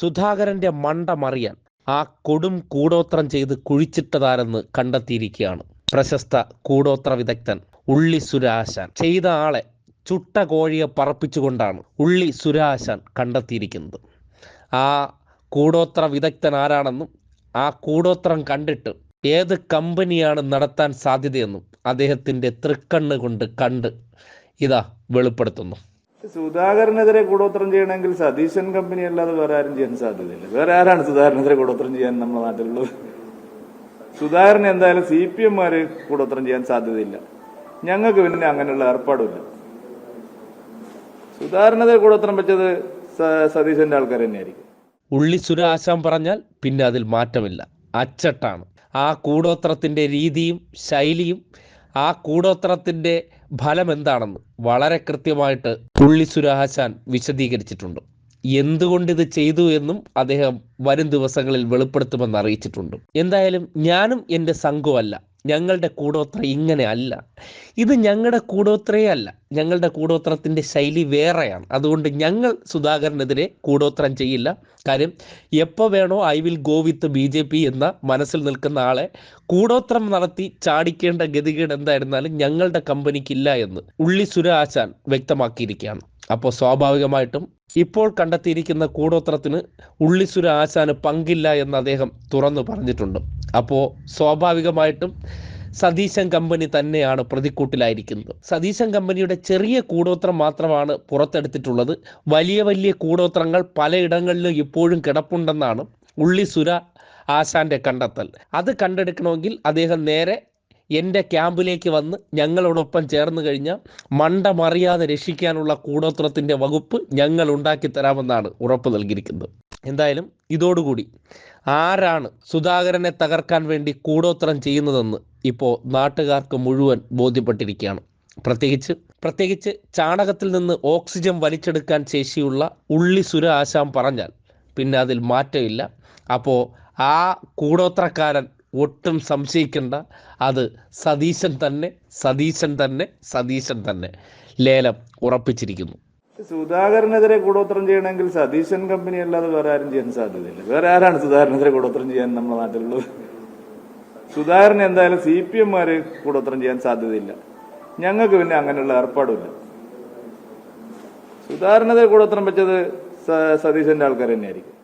സുധാകരന്റെ മണ്ട മറിയാൻ ആ കൊടും കൂടോത്രം ചെയ്ത് കുഴിച്ചിട്ടതാരെന്ന് കണ്ടെത്തിയിരിക്കുകയാണ്. പ്രശസ്ത കൂടോത്ര വിദഗ്ധൻ ഉള്ളി സുരാശാൻ. ചെയ്ത ആളെ ചുട്ട കോഴിയെ പറപ്പിച്ചുകൊണ്ടാണ് ഉള്ളി സുരാശാൻ കണ്ടെത്തിയിരിക്കുന്നത്. ആ കൂടോത്ര വിദഗ്ധൻ ആരാണെന്നും ആ കൂടോത്രം കണ്ടിട്ട് ഏത് കമ്പനിയാണ് നടത്താൻ സാധ്യതയെന്നും അദ്ദേഹത്തിന്റെ തൃക്കണ്ണ് കൊണ്ട് കണ്ട് ഇതാ വെളിപ്പെടുത്തുന്നു. സുധാകരനെതിരെ കൂടോത്രം ചെയ്യണമെങ്കിൽ സതീശൻ കമ്പനി അല്ലാതെ വേറെ ആരും ചെയ്യാൻ സാധ്യതയില്ല. വേറെ ആരാണ് സുധാകരനെതിരെ കൂടോത്രം ചെയ്യാൻ നമ്മുടെ നാട്ടിലുള്ളത്? സുധാകരൻ എന്തായാലും സി പി എംമാര് കൂടോത്രം ചെയ്യാൻ സാധ്യതയില്ല. ഞങ്ങൾക്ക് പിന്നെ അങ്ങനെയുള്ള ഏർപ്പാടുമില്ല. സുധാകരനെതിരെ കൂടോത്രം വെച്ചത് സതീശന്റെ ആൾക്കാർ തന്നെയായിരിക്കും. ഉള്ളി സുരാശം പറഞ്ഞാൽ പിന്നെ അതിൽ മാറ്റമില്ല. അച്ചട്ടാണ്. ആ കൂടോത്രത്തിന്റെ രീതിയും ശൈലിയും ആ കൂടോത്രത്തിന്റെ ഫലം എന്താണെന്ന് വളരെ കൃത്യമായിട്ട് പുള്ളി സുരാഹാശാൻ വിശദീകരിച്ചിട്ടുണ്ട്. എന്തുകൊണ്ട് ഇത് ചെയ്തു എന്നും അദ്ദേഹം വരും ദിവസങ്ങളിൽ വെളിപ്പെടുത്തുമെന്ന് അറിയിച്ചിട്ടുണ്ട്. എന്തായാലും ഞാനും എന്റെ സംഘവുമല്ല ഞങ്ങളുടെ കൂടോത്ര ഇങ്ങനെ അല്ല. ഇത് ഞങ്ങളുടെ കൂടോത്രയേ അല്ല. ഞങ്ങളുടെ കൂടോത്രത്തിന്റെ ശൈലി വേറെയാണ്. അതുകൊണ്ട് ഞങ്ങൾ സുധാകരനെതിരെ കൂടോത്രം ചെയ്യില്ല. കാര്യം എപ്പോൾ വേണോ I will go with B J P എന്ന മനസ്സിൽ നിൽക്കുന്ന ആളെ കൂടോത്രം നടത്തി ചാടിക്കേണ്ട ഗതികേട് എന്തായിരുന്നാലും ഞങ്ങളുടെ കമ്പനിക്കില്ല എന്ന് ഉള്ളി സുര ആശാൻ വ്യക്തമാക്കിയിരിക്കുകയാണ്. അപ്പോൾ സ്വാഭാവികമായിട്ടും ഇപ്പോൾ കണ്ടെത്തിയിരിക്കുന്ന കൂടോത്രത്തിന് ഉള്ളിസുര ആശാന് പങ്കില്ല എന്ന് അദ്ദേഹം തുറന്നു പറഞ്ഞിട്ടുണ്ട്. അപ്പോൾ സ്വാഭാവികമായിട്ടും സതീശൻ കമ്പനി തന്നെയാണ് പ്രതിക്കൂട്ടിലായിരിക്കുന്നത്. സതീശൻ കമ്പനിയുടെ ചെറിയ കൂടോത്രം മാത്രമാണ് പുറത്തെടുത്തിട്ടുള്ളത്. വലിയ വലിയ കൂടോത്രങ്ങൾ പലയിടങ്ങളിലും ഇപ്പോഴും കിടപ്പുണ്ടെന്നാണ് ഉള്ളിസുര ആശാന്റെ കണ്ടെത്തൽ. അത് കണ്ടെടുക്കണമെങ്കിൽ അദ്ദേഹം നേരെ എന്റെ ക്യാമ്പിലേക്ക് വന്ന് ഞങ്ങളോടൊപ്പം ചേർന്ന് കഴിഞ്ഞാൽ മണ്ട മറിയാതെ രക്ഷിക്കാനുള്ള കൂടോത്രത്തിന്റെ വകുപ്പ് ഞങ്ങൾ ഉണ്ടാക്കി തരാമെന്നാണ് ഉറപ്പ് നൽകിയിരിക്കുന്നത്. എന്തായാലും ഇതോടുകൂടി ആരാണ് സുധാകരനെ തകർക്കാൻ വേണ്ടി കൂടോത്രം ചെയ്യുന്നതെന്ന് ഇപ്പോൾ നാട്ടുകാർക്ക് മുഴുവൻ ബോധ്യപ്പെട്ടിരിക്കുകയാണ്. പ്രത്യേകിച്ച് പ്രത്യേകിച്ച് ചാണകത്തിൽ നിന്ന് ഓക്സിജൻ വലിച്ചെടുക്കാൻ ശേഷിയുള്ള ഉള്ളി സുര ആശാം പറഞ്ഞാൽ പിന്നെ അതിൽ മാറ്റമില്ല. അപ്പോൾ ആ കൂടോത്രക്കാരൻ ഒട്ടും സംശയിക്കേണ്ട. അത് സതീശൻ തന്നെ സതീശൻ തന്നെ സതീശൻ തന്നെ. ലേലം ഉറപ്പിച്ചിരിക്കുന്നു. സുധാകരനെതിരെ കൂടോത്രം ചെയ്യണമെങ്കിൽ സതീശൻ കമ്പനി അല്ലാതെ വേറെ ആരും ചെയ്യാൻ സാധ്യതയില്ല. വേറെ ആരാണ് സുധാകരനെതിരെ കൂടോത്രം ചെയ്യാൻ നമ്മുടെ നാട്ടിലുള്ളത്? സുധാകരൻ എന്തായാലും സി പി എംമാര് കൂടോത്രം ചെയ്യാൻ സാധ്യതയില്ല. ഞങ്ങൾക്ക് പിന്നെ അങ്ങനെയുള്ള ഏർപ്പാടുമില്ല. സുധാകരനെതിരെ കൂടോത്രം വെച്ചത് സതീശന്റെ ആൾക്കാർ തന്നെയായിരിക്കും.